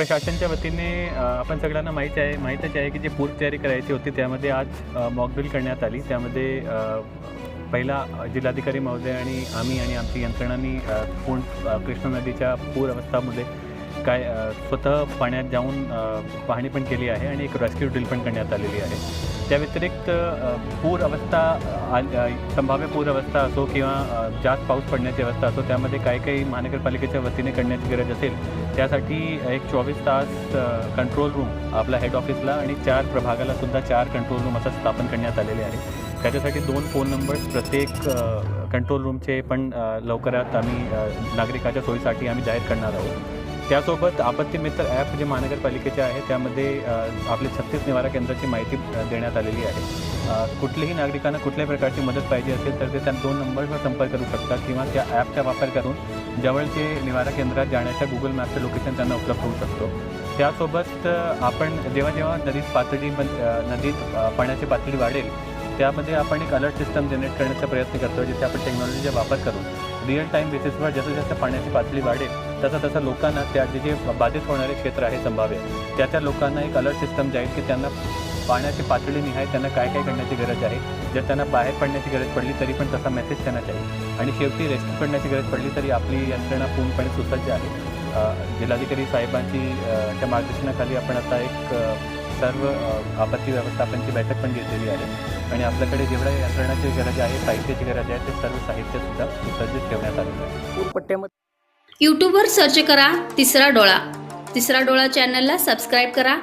प्रशासनच्या वतीने आपण सगळ्यांना माहीत आहे माहीतच आहे की जे पूर्वतयारी करायची होती त्यामध्ये आज मॉकड्रिल करण्यात आली. त्यामध्ये पहिला जिल्हाधिकारी महोदय आणि आम्ही आणि आमची यंत्रणांनी पूर्ण कृष्णा नदीच्या पूर अवस्थामध्ये काय स्वतः पाण्यात जाऊन पाहणी पण केली आहे आणि एक रेस्क्यू ड्रिल पण करण्यात आलेली आहे. त्या व्यतिरिक्त पूर अवस्था आ- संभाव्य पूर अवस्था असो किंवा जास्त पाऊस पडण्याची अवस्था असो त्यामध्ये काही काही महानगरपालिकेच्या वतीने करण्याची गरज असेल त्यासाठी एक चोवीस तास कंट्रोल रूम आपल्या हेड ऑफिसला आणि चार प्रभागाला सुद्धा चार कंट्रोल रूम असं स्थापन करण्यात आलेले आहे. त्याच्यासाठी दोन फोन नंबर्स प्रत्येक कंट्रोल रूमचे पण लवकरात आम्ही नागरिकाच्या सोयीसाठी आम्ही जाहीर करणार आहोत. त्यासोबत आपत्ती मित्र ॲप जे महानगरपालिकेचे आहे त्यामध्ये आपले छत्तीस निवारा केंद्राची माहिती देण्यात आलेली आहे. कुठल्याही नागरिकांना कुठल्याही प्रकारची मदत पाहिजे असेल तर ते त्या दोन नंबरवर संपर्क करू शकतात किंवा त्या ॲपचा वापर करून जवळचे निवारा केंद्रात जाण्याच्या गुगल मॅपचं लोकेशन त्यांना उपलब्ध होऊ शकतो. त्यासोबत आपण जेव्हा जेव्हा नदीत पातळी नदीत पाण्याची पातळी वाढेल त्यामध्ये आपण एक अलर्ट सिस्टम जनरेट करण्याचा प्रयत्न करतो जिथे आपण टेक्नॉलॉजीचा वापर करून रिअल टाईम बेसिसवर जसं जसं पाण्याची पातळी वाढेल तसं तसं लोकांना त्या जे जे बाधित होणारे क्षेत्र आहे संभाव्य त्या त्या लोकांना एक अलर्ट सिस्टम जाईल की त्यांना पाण्याची पातळी निहाय त्यांना काय काय करण्याची गरज आहे. जर त्यांना बाहेर पडण्याची गरज पडली तरी पण तसा मेसेज त्यांना जाईल. आणि शेवटी रेस्क्यू करण्याची गरज पडली तरी आपली यंत्रणा पूर्णपणे सुसज्ज आहे. जिल्हाधिकारी साहेबांची त्या मार्गदर्शनाखाली आपण आता एक सर्व आपत्ती व्यवस्थापनची बैठक पण घेतलेली आहे. आणि आपल्याकडे जेवढ्या यंत्रणाची गरज आहे साहित्याची गरज आहे ते सर्व साहित्य सुद्धा सुसज्जित ठेवण्यात आलेलं आहे. पूरपट्ट्यामध्ये यूट्यूबवर सर्च करा तिसरा डोळा. तिसरा डोळा चॅनलला सबस्क्राईब करा.